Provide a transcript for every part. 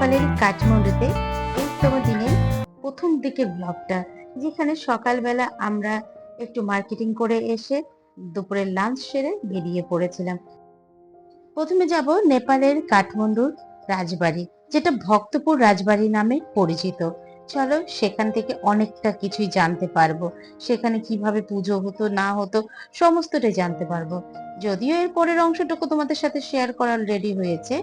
নেপালের কাঠমান্ডুতে উত্তম দিনের প্রথম দিকের ব্লগটা যেখানে সকালবেলা আমরা একটু মার্কেটিং করে এসে দুপুরের লাঞ্চ সেরে বেরিয়ে পড়েছিলাম। প্রথমে যাব নেপালের কাঠমান্ডুর রাজবাড়ি, যেটা ভক্তপুর রাজবাড়ি নামে পরিচিত। চলো সেখান থেকে অনেকটা কিছুই জানতে পারব। সেখানে কীভাবে পুজো হতো, না হতো, সমস্তটাই জানতে পারব। যদিও এর পরের অংশটুকু তোমাদের সাথে শেয়ার করার রেডি হয়েছে,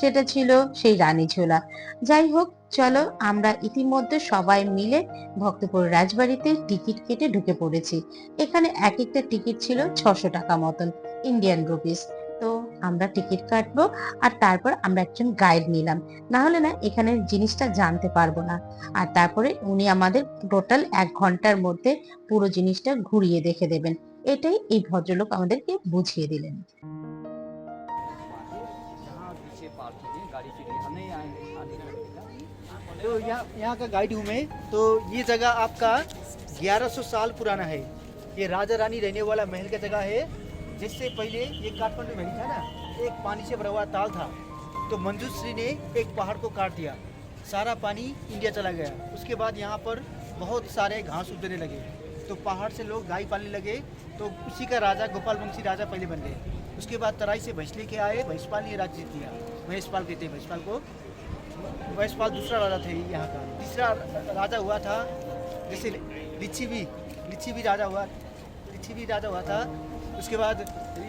সেটা ছিল সেই রানী ঝোলা। যাই হোক, চলো আমরা ইতিমধ্যে সবাই মিলে ভক্তপুর রাজবাড়িতে টিকিট কেটে ঢুকে পড়েছি। এখানে এক একটা টিকিট ছিল ছশো টাকা মতন ইন্ডিয়ান রুপিস তো আমরা টিকিট কাটবো আর তারপর আমরা একজন গাইড নিলাম। না হলে না এখানের জিনিসটা জানতে পারব না। আর তারপরে উনি আমাদের টোটাল এক ঘণ্টার মধ্যে পুরো জিনিসটা ঘুরিয়ে দেখে দেবেন। এটাই এই ভদ্রলোক আমাদেরকে বুঝিয়ে দিলেন यहाँ पीछे पार्क कीजिए गाड़ी के लिए हमें आएंगे आने का लगेगा तो यहाँ यहाँ का गाइड हूँ मैं तो ये जगह आपका 1100 साल पुराना है ये राजा रानी रहने वाला महल का जगह है जिससे पहले ये काठमांडू वैली था ना एक पानी से भरा हुआ ताल था तो मंजूश्री ने एक पहाड़ को काट दिया सारा पानी इंडिया चला गया उसके बाद यहाँ पर बहुत सारे घास उगने लगे तो पहाड़ से लोग गाय पालने लगे तो उसी का राजा, गोपाल वंशी राजा पहले बन गए। उसके बाद तराई से भैंस लेके आए, भैंसपाल ने राज्य किया महेशपाल कहते हैं भैंसपाल को महेशपाल दूसरा राजा थे यहाँ का। तीसरा राजा हुआ था, जैसे लिच्छी भी लिच्छी भी राजा हुआ लिच्छी भी राजा हुआ था। उसके बाद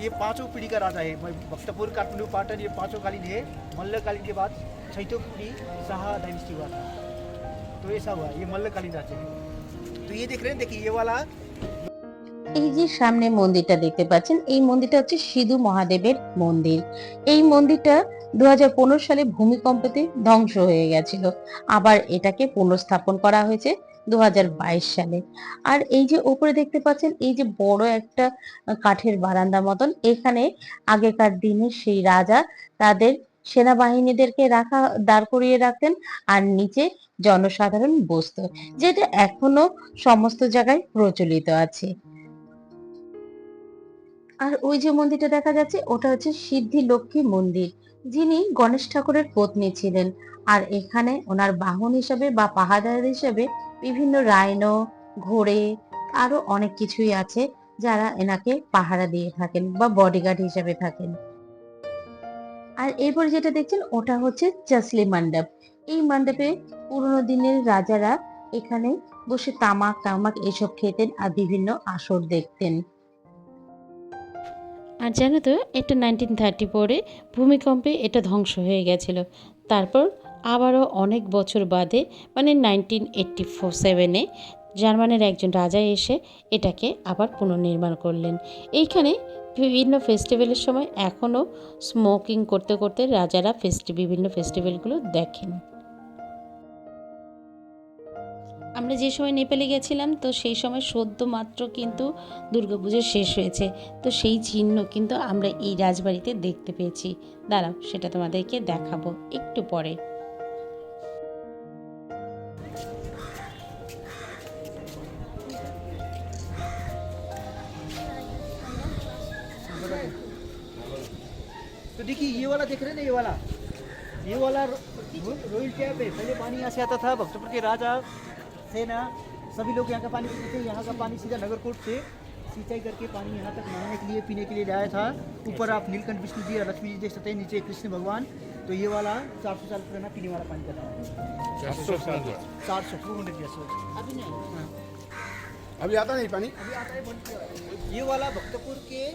ये पाँचों पीढ़ी का राजा है भक्तपुर, काठमांडू, पाटन, ये पाँचों कालीन है। मल्लकालीन के बाद छठों पीढ़ी शाह डायनेस्टी हुआ था। तो ऐसा हुआ, ये मल्लकालीन राज्य है। तो ये देख रहे हैं देखिए ये वाला এই যে সামনে মন্দিরটা দেখতে পাচ্ছেন এই মন্দিরটা হচ্ছে সিধু মহাদেবের মন্দির এই মন্দিরটা দু সালে ভূমিকম্পতে ধ্বংস হয়ে গেছিল আবার এটাকে পুনঃস্থাপন করা হয়েছে দু সালে আর এই যে উপরে দেখতে পাচ্ছেন এই যে বড় একটা কাঠের বারান্দা মতন এখানে আগেকার দিনে সেই রাজা তাদের সেনাবাহিনীদেরকে রাখা, দাঁড় করিয়ে রাখতেন আর নিচে জনসাধারণ বসতো, যেটা এখনও সমস্ত জায়গায় প্রচলিত আছে। আর ওই যে মন্দিরটা দেখা যাচ্ছে, ওটা হচ্ছে সিদ্ধি লক্ষ্মী মন্দির, যিনি গণেশ ঠাকুরের পত্নী ছিলেন। আর এখানে ওনার বাহন হিসাবে বা পাহাদার হিসাবে বিভিন্ন রাইনো, ঘোড়ে, আরও অনেক কিছুই আছে, যারা এনাকে পাহারা দিয়ে থাকেন বা বডিগার্ড হিসাবে থাকেন। আর এরপরে যেটা দেখছেন, ওটা হচ্ছে চাসলি মণ্ডপ এই মণ্ডপে পুরোনো দিনের রাজারা এখানে বসে তামাক টামাক এসব খেতেন আর বিভিন্ন আসর দেখতেন। আর জানো তো, এটা নাইনটিন থার্টি ফোরে ভূমিকম্পে এটা ধ্বংস হয়ে গেছিল। তারপর আবারও অনেক বছর বাদে মানে নাইনটিন এইট্টি ফোর সেভেনে জার্মানের একজন রাজা এসে এটাকে আবার পুনর্নির্মাণ করলেন। এইখানে বিভিন্ন ফেস্টিভ্যালের সময় এখনও স্মোকিং করতে করতে রাজারা ফেস্টি বিভিন্ন ফেস্টিভ্যালগুলো দেখেন। আমরা যে সময় নেপালে গেছিলাম, তো সেই সময় সদ্য মাত্র কিন্তু দুর্গাপুজো শেষ হয়েছে। তো সেই চিহ্ন কিন্তু আমরা এই রাজবাড়িতে দেখতে পেয়েছি। দাঁড়াও, সেটা তোমাদেরকে দেখাবো একটু পরে। देखिए ये वाला देख रहे हैं ना ये वाला? ये वाला रो- रोइल टैप है। पहले पानी यहाँ से आता था भक्तपुर के राजा सेना सभी लोग यहाँ का पानी पीते थे। यहाँ का पानी सीधा नगरकोट से सिंचाई करके पानी यहाँ तक नहाने के लिए पीने के लिए लाया था। ऊपर आप नीलकंठ विष्णु जी और लक्ष्मी जी देख सकते हैं नीचे कृष्ण भगवान। तो ये वाला चार सौ साल पुराना पीने वाला पानी का था। चार सौ टू हंड्रेड अभी आता नहीं पानी? अभी आता है है। ये वाला भक्तपुर के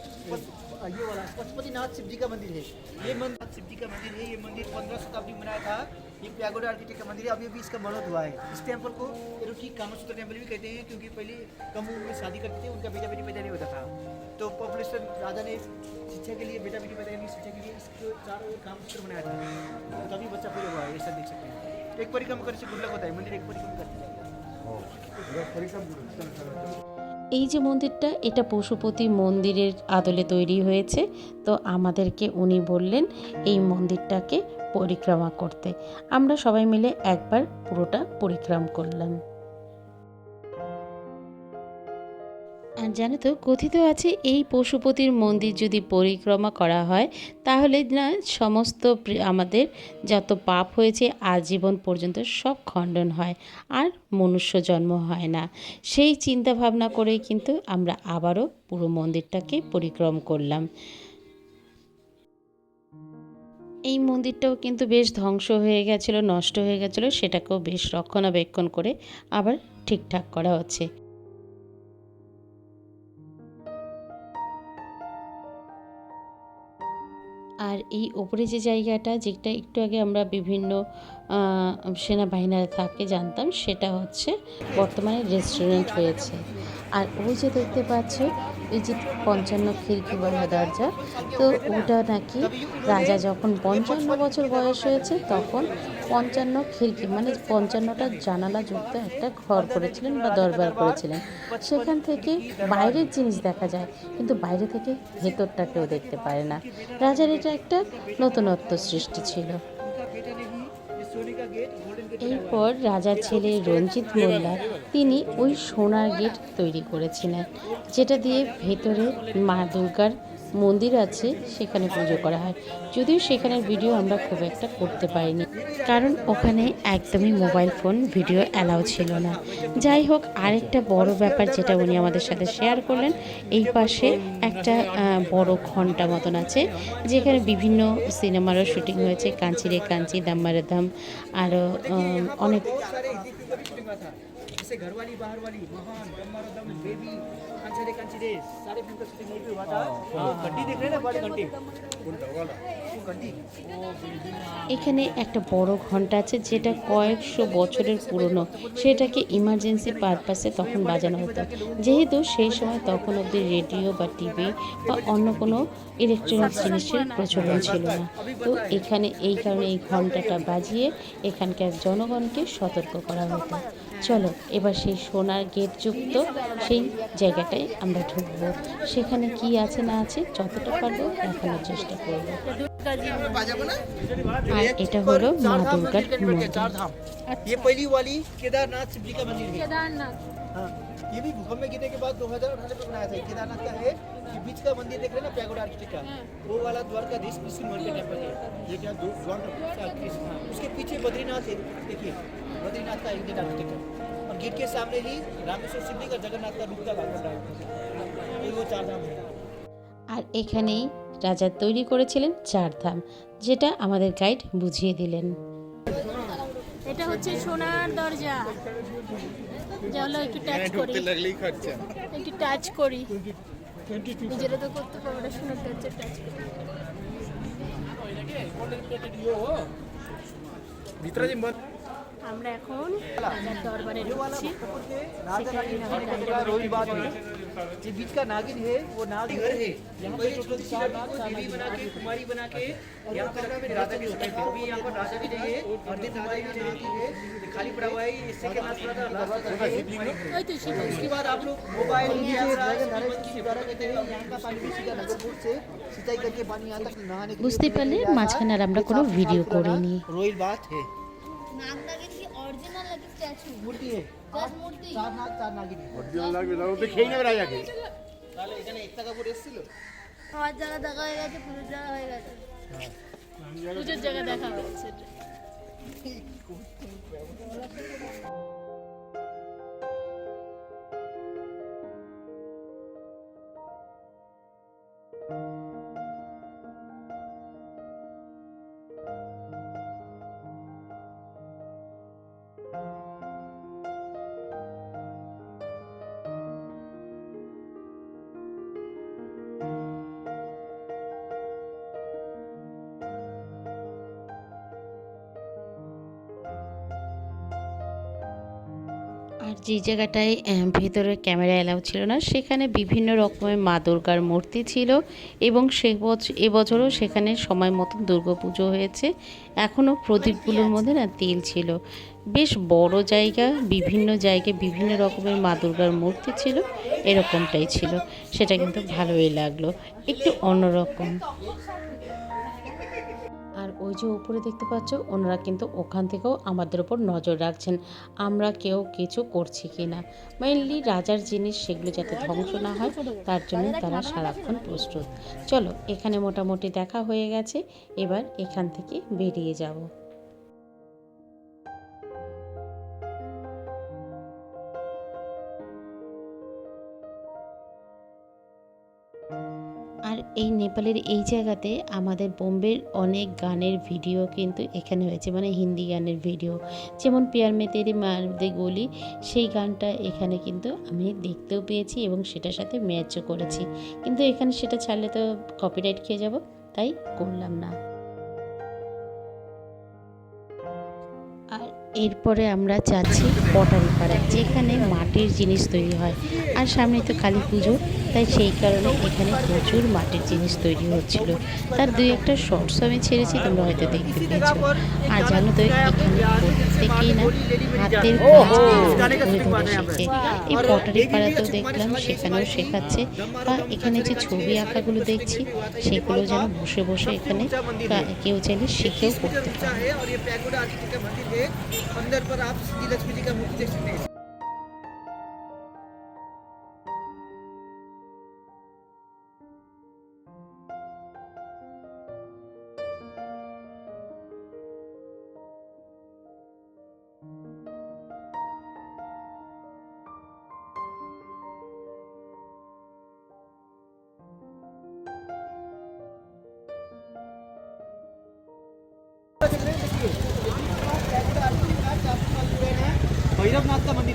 ये वाला, पशुपतिनाथ शिव जी का मंदिर है। ये मंदिर शिव जी का मंदिर है, ये मंदिर पंद्रह शताब्दी में बनाया था। ये प्यागोडा आर्किटेक्ट का मंदिर है, अभी अभी इसका मरम्मत हुआ है। इस टेंपल को रुकी कामसूत्र टेंपल भी कहते हैं, क्योंकि पहले कम उम्र में शादी करते थे, उनका बेटा बेटी पैदा नहीं होता था। तो पॉपुलेशन राजा ने शिक्षा के लिए बेटा बेटी पैदा करने शिक्षा के लिए इसको चारों ओर कामसूत्र बनाया था। तो तभी बच्चा पूरा हुआ है ऐसा देख सकते हैं। एक परिक्रमा करने से गुड लक होता है, मंदिर एक परिक्रमा करते जाएगा এই যে মন্দিরটা, এটা পশুপতি মন্দিরের আদলে তৈরি হয়েছে। তো আমাদেরকে উনি বললেন, এই মন্দিরটাকে পরিক্রমা করতে। আমরা সবাই মিলে একবার পুরোটা পরিক্রম করলাম। আর জানো তো, কথিত আছে এই পশুপতির মন্দির যদি পরিক্রমা করা হয়, তাহলে না সমস্ত আমাদের যত পাপ হয়েছে, আজীবন পর্যন্ত সব খণ্ডন হয় আর মনুষ্য জন্ম হয় না। সেই চিন্তা ভাবনা করেই কিন্তু আমরা আবারও পুরো মন্দিরটাকে পরিক্রম করলাম। এই মন্দিরটাও কিন্তু বেশ ধ্বংস হয়ে গেছিল, নষ্ট হয়ে গেছিল, সেটাকেও বেশ রক্ষণাবেক্ষণ করে আবার ঠিকঠাক করা হচ্ছে। আর এই ওপরে যে জায়গাটা, যেটা একটু আগে আমরা বিভিন্ন সেনাবাহিনীরা থাকে জানতাম, সেটা হচ্ছে বর্তমানে রেস্টুরেন্ট হয়েছে আর ওই যে দেখতে পাচ্ছ, ওই যে পঞ্চান্ন খিড়কি বলা দরজা, তো ওটা নাকি রাজা যখন পঞ্চান্ন বছর বয়স হয়েছে, তখন পঞ্চান্ন খিড়কি মানে পঞ্চান্নটা জানালা যুক্ত একটা ঘর করেছিলেন বা দরবার করেছিলেন। সেখান থেকে বাইরের জিনিস দেখা যায়, কিন্তু বাইরে থেকে ভেতরটা কেউ দেখতে পারে না। রাজার এটা একটা নতুনত্ব সৃষ্টি ছিল। এরপর রাজার ছেলে রঞ্জিত মোল্লা, তিনি ওই সোনার গেট তৈরি করেছিলেন, যেটা দিয়ে ভেতরে মা দুর্গার মন্দির আছে, সেখানে পুজো করা হয়। যদিও সেখানের ভিডিও আমরা খুব একটা করতে পারিনি। কারণ ওখানে একদমই মোবাইল ফোন ভিডিও অ্যালাউ ছিল না। যাই হোক, আরেকটা বড় ব্যাপার যেটা উনি আমাদের সাথে শেয়ার করলেন, এই পাশে একটা বড় ঘণ্টা মতন আছে, যেখানে বিভিন্ন সিনেমারও শুটিং হয়েছে। কাঞ্চিরে কাঞ্চি, দাম্মারে দাম আরও অনেক सारे हिंदी फिल्म का शूटिंग हुआ था जैसे घरवाली बाहर वाली महान ब्रह्मारदम बेबी कांचरे कांचरे सारे फिल्म का शूटिंग यहीं पे हुआ था हाँ, घंटी देख रहे हैं ना बड़ी घंटी वो घंटी এখানে একটা বড় ঘন্টা আছে যেটা কয়েকশো বছরের পুরনো সেটাকে ইমার্জেন্সি পারপাসে তখন বাজানো হতো যেহেতু সেই সময় তখন অবধি রেডিও বা টিভি বা অন্য কোনো ইলেকট্রনিক্স জিনিসের প্রচলন ছিল না তো এখানে এই কারণে এই ঘন্টাটা বাজিয়ে এখানকার জনগণকে সতর্ক করা হতো চলো এবার সেই সোনার গেট যুক্ত সেই জায়গাটায় আমরা ঢুকবো সেখানে কি আছে না আছে যতটা পারবো দেখানোর চেষ্টা করবো আর এটা হলো মা দুর্গার মন্দির चार धाम ये पहली वाली केदारनाथ शिव जी का मंदिर है केदारनाथ हाँ ये भी भूकंप में गिरने के बाद 2018 में बनाया था ये केदारनाथ का है ये बीच का मंदिर देख रहे हैं ना पैगोडा आर्किटेक्ट का वो वाला द्वारकाधीश कृष्ण मोहन का टेम्पल है ये क्या कृष्ण हाँ, उसके पीछे बद्रीनाथ है देखिए बद्रीनाथ का इंडियन आर्किटेक्ट है और गेट के सामने ही रामेश्वर शिव जी का जगन्नाथ का रूप का भाग बन रहा है ये वो चार धाम है আর এখানেই রাজা তৈরি করেছিলেন চারধাম যেটা আমাদের গাইড বুঝিয়ে দিলেন এটা হচ্ছে সোনার দরজা চলো একটু টাচ করি লাগলেই খরচা একটু টাচ করি নিজেরা তো করতে পারবো না সোনার দরজা টাচ করি ভিতরে যে মত আমরা এখন রাজার দরবারে ঢুকছি राजा रानी महाराज का रोहित बात है ये बीच का नागिन है वो नागिन घर है यहाँ पे टोटल चार नाग चार देवी बना के कुमारी बना के यहाँ पे रखा है राजा भी होते हैं अभी यहाँ पर राजा भी नहीं है और दिन कुमारी भी नहीं है ये खाली पड़ा हुआ है इससे क्या नाच पड़ा था राजा का है। ওই তো সেটা उसके बाद आप लोग मोबाइल कैमरा की द्वारा कहते हैं यहाँ का पानी भी सीधा नगरपुर से सिंचाई करके पानी यहाँ तक नहाने के लिए বুঝতে পারলে उपयोग किया মাঝখানে আর আমরা ये কোনো साफ- ভিডিও साफ पुराना করিনি रोयल बात है নাগনাগিন অরিজিনাল নাকি স্ট্যাচু মূর্তি। জাস্ট মূর্তি? চার জায়গা দেখা হয়ে গেছে পুজোর জায়গা হয়ে গেছে। পুজোর জায়গা দেখা হয়েছে। আর যে জায়গাটায় ভেতরে ক্যামেরা এলাও ছিল না, সেখানে বিভিন্ন রকমের মা দুর্গার মূর্তি ছিল এবং সে বছর এবছরও সেখানে সময় মতন দুর্গাপুজো হয়েছে। এখনও প্রদীপগুলোর মধ্যে না তেল ছিল। বেশ বড় জায়গা, বিভিন্ন জায়গায় বিভিন্ন রকমের মা দুর্গার মূর্তি ছিল, এরকমটাই ছিল। সেটা কিন্তু ভালোই লাগল। একটু অন্যরকম। ওই যে উপরে দেখতে পাচ্ছ, ওনারা কিন্তু ওখান থেকেও আমাদের ওপর নজর রাখছেন, আমরা কেউ কিছু করছি কি না মেইনলি রাজার জিনিস সেগুলো যাতে ধ্বংস না হয়, তার জন্য তারা সারাক্ষণ প্রস্তুত। চলো, এখানে মোটামুটি দেখা হয়ে গেছে, এবার এখান থেকে বেরিয়ে যাব। নেপালের এই জায়গাতে আমাদের বোম্বের অনেক গানের ভিডিও কিন্তু এখানে হয়েছে মানে হিন্দি গানের ভিডিও। যেমন পিয়ার মে মার দে গলি, সেই গানটা এখানে কিন্তু আমি দেখতেও পেয়েছি এবং সেটার সাথে ম্যাচও করেছি। কিন্তু এখানে সেটা ছাড়লে তো কপিরাইট খেয়ে যাব, তাই করলাম না। এরপরে আমরা যাচ্ছি পটারি পাড়ায় যেখানে মাটির জিনিস তৈরি হয়। আর সামনে তো কালী পুজো তাই সেই কারণে এখানে প্রচুর মাটির জিনিস তৈরি হচ্ছিল। তার দুই একটা শর্টস আমি ছেড়েছি তোমরা হয়তো দেখতে পেয়েছ। আর জানো তো এখানে প্রত্যেকেই না হাতের কাজ করে এই পটারি পাড়াতেও দেখলাম সেখানেও শেখাচ্ছে। বা এখানে যে ছবি আঁকাগুলো দেখছি সেগুলো যেন বসে বসে এখানে কেউ চাইলে শিখেও করতে পারে। अंदर पर आप सीधी लक्ष्मी जी का मुख देख सकते हैं।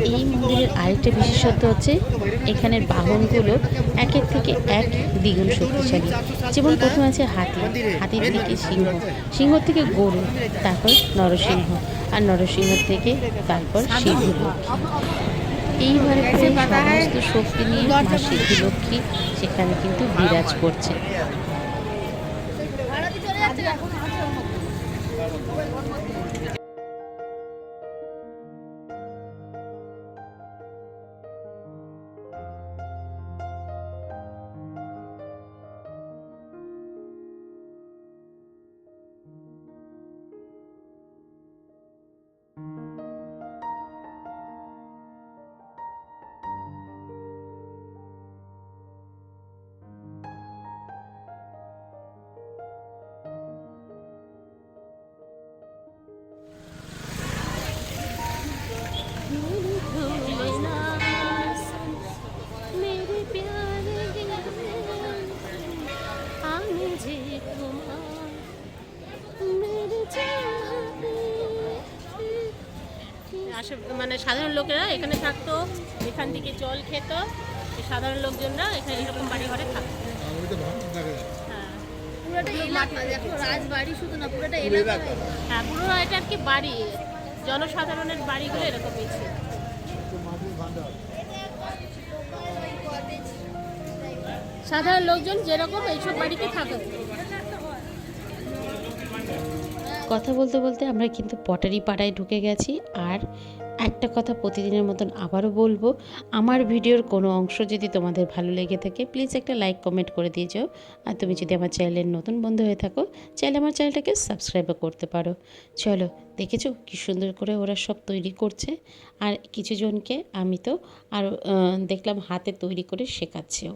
এই মন্দিরের আরেকটা বিশেষত্ব হচ্ছে, এখানের বাহনগুলো একের থেকে এক দ্বিগুণ শক্তিশালী। যেমন প্রথমে আছে হাতি, হাতির থেকে সিংহ সিংহ থেকে গরু, তারপর নরসিংহ, আর নরসিংহ থেকে তারপর সিদ্ধি এইভাবে সমস্ত শক্তি নিয়ে মা সিদ্ধি সেখানে কিন্তু বিরাজ করছে। আসে মানে সাধারণ লোকেরা এখানে থাকতো এখান থেকে জল খেত সাধারণ লোকজনরা এখানে এরকম বাড়ি ঘরে থাকতো। হ্যাঁ পুরোটা এলাকা দেখো রাজবাড়ি শুধু না পুরোটা এলাকা হ্যাঁ পুরো এটা আর কি বাড়ি। জনসাধারণের বাড়িগুলো এরকমই ছিল সাধারণ লোকজন যেরকম এইসব বাড়িতে থাকতো। কথা বলতে বলতে আমরা কিন্তু পটারি পাড়ায় ঢুকে গেছি আর একটা কথা প্রতিদিনের মতন আবারও বলব, আমার ভিডিওর কোনো অংশ যদি তোমাদের ভালো লেগে থাকে প্লিজ একটা লাইক কমেন্ট করে দিয়ে যাও। আর তুমি যদি আমার চ্যানেলের নতুন বন্ধু হয়ে থাকো চাইলে আমার চ্যানেলটাকে সাবস্ক্রাইবও করতে পারো। চলো, দেখেছ কি সুন্দর করে ওরা সব তৈরি করছে? আর কিছু জনকে আমি তো আর দেখলাম হাতে তৈরি করে শেখাচ্ছেও।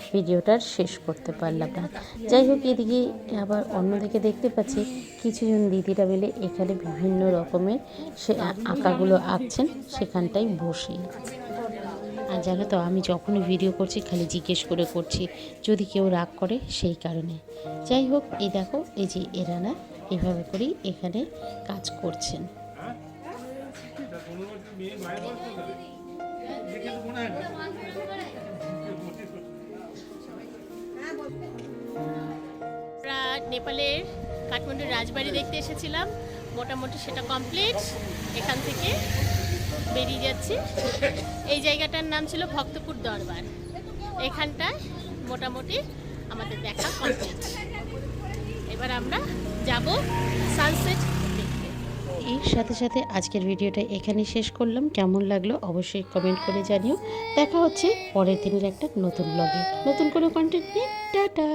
ভিডিওটার শেষ করতে পারলাম না। যাই হোক, এদিকে আবার অন্যদিকে দেখতে পাচ্ছি কিছুজন দিদিরা মিলে এখানে বিভিন্ন রকমের সে আঁকাগুলো আঁকছেন, সেখানটায় বসে। আর জানো তো, আমি যখনই ভিডিও করছি, খালি জিজ্ঞেস করে করছি, যদি কেউ রাগ করে, সেই কারণে। যাই হোক, এই দেখো, এই যে এরা না এভাবে করেই এখানে কাজ করছেন। আমরা নেপালের কাঠমান্ডুর রাজবাড়ি দেখতে এসেছিলাম। মোটামুটি সেটা কমপ্লিট এখান থেকে বেরিয়ে যাচ্ছি। এই জায়গাটার নাম ছিল ভক্তপুর দরবার। এখানটায় মোটামুটি আমাদের দেখা কমপ্লিট এবার আমরা যাব সানসেট এর সাথে সাথে আজকের ভিডিওটা এখানে শেষ করলাম। কেমন লাগল অবশ্যই কমেন্ট করে জানিও। দেখা হচ্ছে পরের দিনের একটা নতুন ব্লগে নতুন কোনো কন্টেন্ট নিয়ে। টাটা!